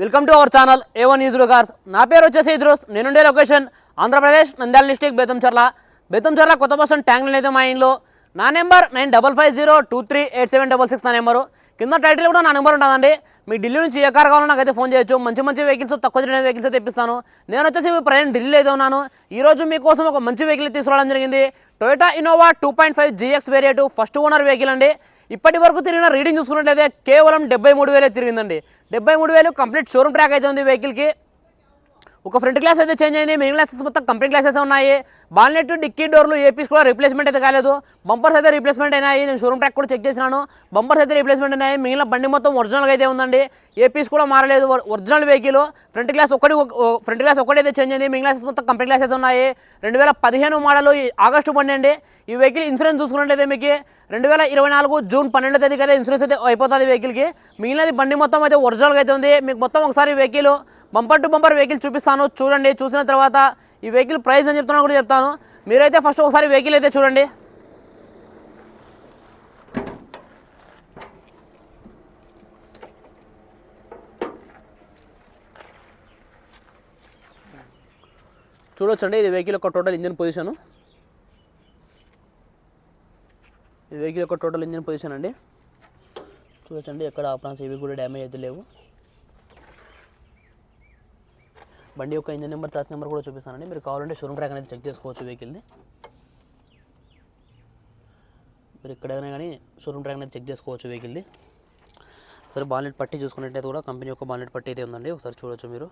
Welcome to our channel A one news cars నా పేరు వచ్చేసి ఇద్రోస్. నేనుండే లొకేషన్ ఆంధ్రప్రదేశ్ నంద్యాల డిస్టిక్ బేతంచర్ల బేతంచర్ల కొత్త బస్సు ట్యాంక్ అయితే మా ఇంట్లో. నా number nine double five zero two three eight seven double six నా నెంబరు. కింద టైటిల్ కూడా నా నెంబర్ ఉంటుందండి. మీ ఢిల్లీ నుంచి ఏ కార్ కావాలో నాకైతే ఫోన్ చేయొచ్చు. మంచి మంచి వెహికల్స్ తక్కువ తిరిగిన వెహికల్స్ తెప్పిస్తాను నేను వచ్చేసి ప్రయాణం ఢిల్లీలో అయితే ఉన్నాను. ఈరోజు మీకోసం ఒక మంచి వెహికల్ తీసుకురావడం జరిగింది. Toyota Innova two point five GX variant first owner vehicle అండి. ఇప్పటి వరకు తిరిగిన రీడింగ్ చూసుకున్నట్లయితే కేవలం డెబ్బై మూడు వేలే తిరిగిందండి. డెబ్బై మూడు వేలు కంప్లీట్ షోరూమ్ ట్రాక్ అయితే ఉంది వెహికల్కి. ఒక ఫ్రంట్ గ్లాస్ అయితే చేంజ్ అయింది మెయిన్ గ్లాసెస్ మొత్తం కంపెనీ గ్లాసెస్ ఉన్నాయి. బాల్నెట్ డిక్కీ డోర్లు ఏపీస్ కూడా రిప్లేస్మెంట్ అయితే కాలేదు. బంపర్స్ అయితే రీప్లేస్మెంట్ అయినాయి. నేను షోరూమ్ ట్రాక్ కూడా చెక్ చేసినాను. బంపర్స్ అయితే రీప్లేస్మెంట్ అయినాయి. మిగిలిన బండి మొత్తం ఒరిజినల్గా అయితే ఉందండి. ఏపీస్ కూడా మారలేదు. ఒరిజినల్ వెహికల్ ఫ్రంట్ గ్లాస్ ఒకటి ఫ్రంట్ గ్లాస్ ఒకటి అయితే చేంజ్ అయింది. మిగిలిన గ్లాసెస్ మొత్తం కంపెనీ గ్లాసెస్ ఉన్నాయి. రెండు వేల పదిహేను మోడల్ ఆగస్టు బండి అండి ఈ వెహికల్ ఇన్సూరెన్స్ చూసుకున్నట్లయితే మీకు రెండు వేల ఇరవై నాలుగు జూన్ పన్నెండో తేదీకి అయితే ఇన్సూరెన్స్ అయితే అయిపోతుంది వెహికల్కి మిగిలినది బండి మొత్తం అయితే ఒరిజినల్గా అయితే ఉంది. మీకు మొత్తం ఒకసారి vehicle bumper to bumper vehicle చూపిస్తాను. చూడండి చూసిన తర్వాత ఈ వెహికల్ ప్రైస్ అని చెప్తున్నా కూడా చెప్తాను. మీరైతే ఫస్ట్ ఒకసారి వెహికల్ అయితే చూడండి. చూడొచ్చండి ఇది వెహికల్ యొక్క టోటల్ ఇంజిన్ పొజిషను. ఈ వెహికల్ యొక్క టోటల్ ఇంజిన్ పొజిషన్ అండి. చూడొచ్చండి ఎక్కడ ఆపరాన్స్ ఇవి కూడా డ్యామేజ్ అయితే లేవు. బండి యొక్క ఇంజన్ నెంబర్ చార్జ్ నెంబర్ కూడా చూపిస్తానండి. మీరు కావాలంటే షోరూమ్ ట్రాక్ అనేది చెక్ చేసుకోవచ్చు వెహికల్ది. మీరు ఎక్కడైనా కానీ షోరూమ్ ట్రాక్ అనేది చెక్ చేసుకోవచ్చు వెహికల్ది. సరే బాలెట్ పట్టి చూసుకున్నట్టయితే కూడా కంపెనీ యొక్క బాలెట్ పట్టి అయితే ఉందండి. ఒకసారి చూడొచ్చు మీరు.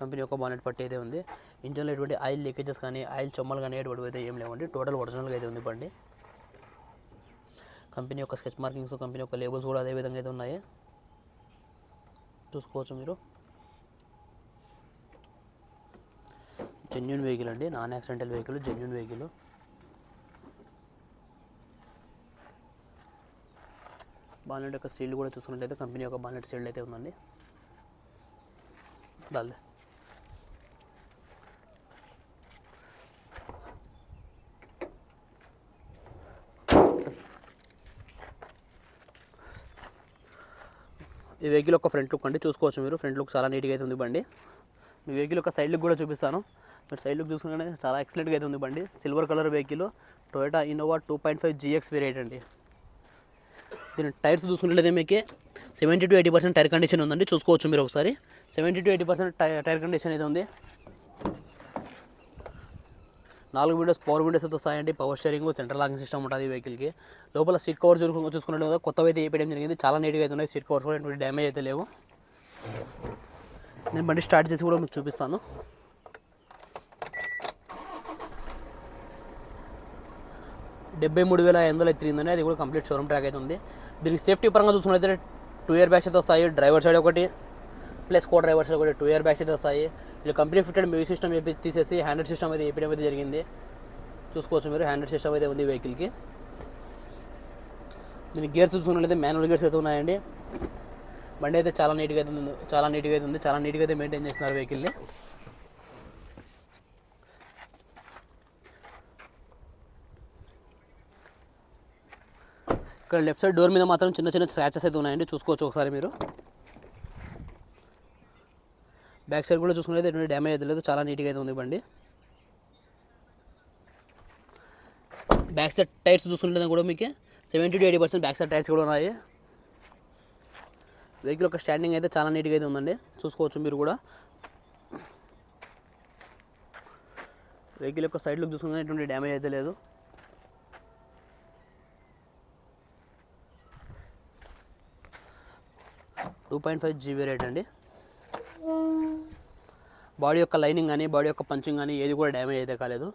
కంపెనీ యొక్క బాలెట్ పట్టి అయితే ఉంది. ఇంజన్లో ఎటువంటి ఆయిల్ లీకేజెస్ కానీ ఆయిల్ చొమ్మలు కానీ ఎటువంటి అయితే ఏం లేవండి. టోటల్ ఒరిజినల్గా అయితే ఉంది బండి. కంపెనీ యొక్క స్కెచ్ మార్కింగ్స్ కంపెనీ యొక్క లేబుల్స్ కూడా అదే విధంగా అయితే ఉన్నాయి. చూసుకోవచ్చు మీరు. జెన్యున్ వెహికల్ అండి. Non accidental vehicle genuine vehicle bonnet యొక్క సీల్డ్ కూడా చూసుకున్నట్లయితే కంపెనీ యొక్క బాలెట్ సీల్డ్ అయితే ఉందండి. దాల్దే ఈ వెహికల్ ఒక ఫ్రంట్ లుక్ అండి. చూసుకోవచ్చు మీరు. ఫ్రంట్ లుక్ చాలా నీట్గా అయితే ఉంది బండి. మీ వెహికల్ యొక్క సైడ్ లుక్ కూడా చూపిస్తాను. మీరు సైడ్ లుక్ చూసుకుంటే చాలా ఎక్సలెంట్గా అయితే ఉంది బండి. Silver colour vehicle Toyota Innova two point five GX variant అండి. దీని టైర్స్ చూసుకున్నట్లయితే మీకు seventy to eighty percent tyre condition ఉందండి. చూసుకోవచ్చు మీరు ఒకసారి. Seventy to eighty percent tyre condition అయితే ఉంది. నాలుగు విండోస్ పవర్ విండోస్ అయితే వస్తాయండి. Power steering central locking system ఉంటుంది వెహికల్కి లోపల సీట్ కవర్స్ చూసుకున్నట్టు కొత్తవి అయితే వేయడం జరిగింది. చాలా నీట్గా అయితే ఉన్నాయి. సీట్ కవర్స్ కూడా ఎటువంటి డ్యామేజ్ అయితే లేవు. నేను బండి స్టార్ట్ చేసి కూడా మీకు చూపిస్తాను. డెబ్బై మూడు వేల ఐదు వందలు అయితే అది కూడా కంప్లీట్ షోరూమ్ ట్రాక్ అయితే ఉంది. దీనికి సేఫ్టీ పరంగా చూసుకున్నట్లయితే టూ ఇయర్ బ్యాగ్స్ అయితే వస్తాయి. డ్రైవర్ సైడ్ ఒకటి ప్లస్ కో డ్రైవర్ సైడ్ ఒకటి టూ ఇయర్ బ్యాగ్స్ అయితే వస్తాయి. వీళ్ళు కంపెనీ ఫిట్టెడ్ మ్యూజిక్ సిస్టమ్ చెప్పి తీసేసి హ్యాండ్రెడ్ సిస్టమ్ అయితే వేయడం అయితే జరిగింది. చూసుకోవచ్చు మీరు హ్యాండ్రెడ్ సిస్టమ్ అయితే ఉంది వెహికల్కి దీనికి గేర్స్ చూసుకున్నట్లయితే మాన్యువల్ గేర్స్ అయితే ఉన్నాయండి. బండి అయితే చాలా నీట్గా అయితే ఉంది. చాలా నీట్గా అయితే ఉంది. చాలా నీట్గా అయితే మెయింటైన్ చేస్తున్నారు వెహికల్ని ఇక్కడ లెఫ్ట్ సైడ్ డోర్ మీద మాత్రం చిన్న చిన్న స్క్రాచెస్ అయితే ఉన్నాయండి. చూసుకోవచ్చు ఒకసారి మీరు. బ్యాక్ సైడ్ కూడా చూసుకున్నట్లయితే ఎటువంటి డ్యామేజ్ అయితే లేదు. చాలా నీట్గా అయితే ఉంది బండి. బ్యాక్ సైడ్ టైర్స్ చూసుకుంటే కూడా మీకు seventy to eighty percent back side tyres కూడా ఉన్నాయి. వెహికల్ యొక్క స్టాండింగ్ అయితే చాలా నీట్గా అయితే ఉందండి. చూసుకోవచ్చు మీరు కూడా. వెహికల్ యొక్క సైడ్లోకి లుక్ చూసుకుంటే ఎటువంటి డ్యామేజ్ అయితే లేదు. Two point five GB rate అండి. బాడీ యొక్క లైనింగ్ కానీ బాడీ యొక్క పంచింగ్ కానీ ఏది కూడా డ్యామేజ్ అయితే కాలేదు.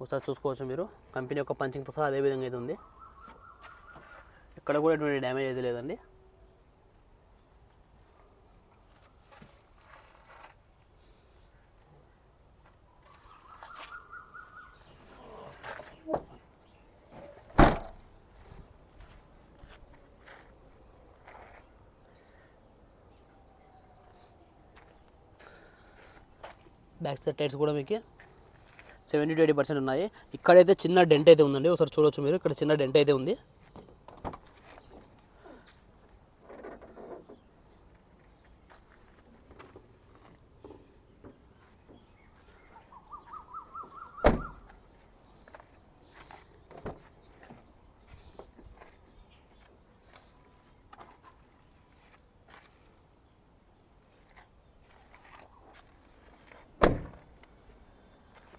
ఒకసారి చూసుకోవచ్చు మీరు. కంపెనీ యొక్క పంచింగ్తో సహా అదే విధంగా అయితే ఉంది. ఇక్కడ కూడా ఎటువంటి డ్యామేజ్ అయితే లేదండి. బ్యాక్ సైడ్ టైర్స్ కూడా మీకు సెవెంటీ టు ఎయిటీ పర్సెంట్ ఉన్నాయి. ఇక్కడైతే చిన్న డెంట్ అయితే ఉందండి. ఒకసారి చూడొచ్చు మీరు. ఇక్కడ చిన్న డెంట్ అయితే ఉంది.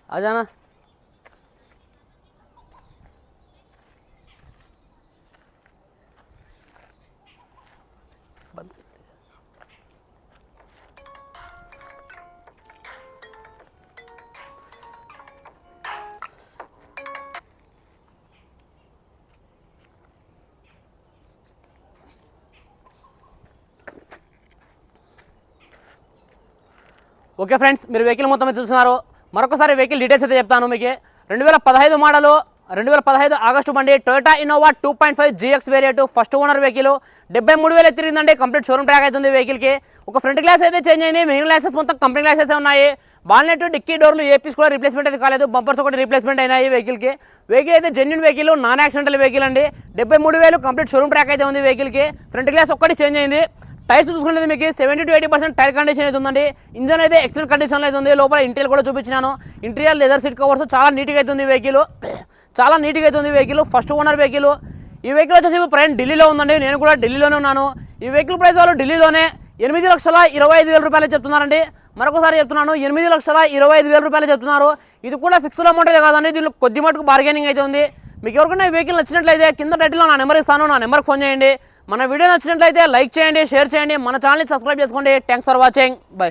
అదేనా ఓకే ఫ్రెండ్స్ మీరు వెహికల్ మొత్తం మీద చూస్తున్నారు? మరొకసారి వెహికల్ డీటెయిల్స్ అయితే చెప్తాను మీకు. రెండు వేల పదహైదు మోడలు రెండు వేల పదహైదు ఆగస్టు బండి Toyota Innova two point five GX variant first owner vehicle. డెబ్బై మూడు వేలు తిరిగిందండి కంప్లీట్ షోరూమ్ ట్రాక్ అవుతుంది వెహికల్కి. ఒక ఫ్రంట్ గ్లాస్ అయితే చేంజ్ అయింది మిగిలిన గ్లాసెస్ మొత్తం కంపెనీ గ్లాసెస్ ఉన్నాయి. బాల్నెట్ డిక్కీ డోర్లు ఏపీస్ కూడా రీప్లేస్మెంట్ అయితే కాలేదు. బంపర్స్ ఒకటి రీప్లేస్మెంట్ అయినాయి వెహికల్కి. వెహికల్ అయితే genuine vehicle non accidental vehicle అండి. డెబ్బై మూడు వేలు కంప్లీట్ షోరూమ్ ట్రాక్ అయితే ఉంది వెహికల్కి. ఫ్రంట్ గ్లాస్ ఒక్కటి చేంజ్ అయింది. టైర్స్ చూసుకుంటే మీకు seventy to eighty percent tyre condition అయితే ఉందండి. ఇంజన్ అయితే ఎక్సలెంట్ కండిషన్లో అయితే ఉంది. లోపల ఇంటీరియర్ కూడా చూపించినాను. ఇంటీరియర్ లెదర్ సీట్ కవర్స్ చాలా నీట్గా అయితే ఉంది వెహికల్ చాలా నీట్గా అయితే ఉంది వెహికల్ ఫస్ట్ ఓనర్ వెహికల్ ఈ వెహికల్ వచ్చేసి ప్రయాణం ఢిల్లీలో ఉందండి. నేను కూడా ఢిల్లీలోనే ఉన్నాను. ఈ వెహికల్ ప్రైస్ వాళ్ళు ఢిల్లీలోనే ఎనిమిది లక్షల ఇరవై ఐదు వేల రూపాయలు చెప్తున్నారండి. మరొకసారి చెప్తున్నాను ఎనిమిది లక్షల ఇరవై ఐదు వేల రూపాయలు చెప్తున్నారు. ఇది కూడా ఫిక్స్డ్ అమౌంట్ కాదండి. దీనిలో కొద్ది మటుకు బార్గెనింగ్ అయితే ఉంది. మీకు ఎవరికైనా ఈ వెహికల్ నచ్చినట్లయితే కింద టైటిల్లో నా నెంబర్ ఇస్తాను. నా నెంబర్కి ఫోన్ చేయండి. మన వీడియో నచ్చినట్లయితే లైక్ చేయండి షేర్ చేయండి. మన ఛానల్ని సబ్స్క్రైబ్ చేసుకోండి. Thanks for watching bye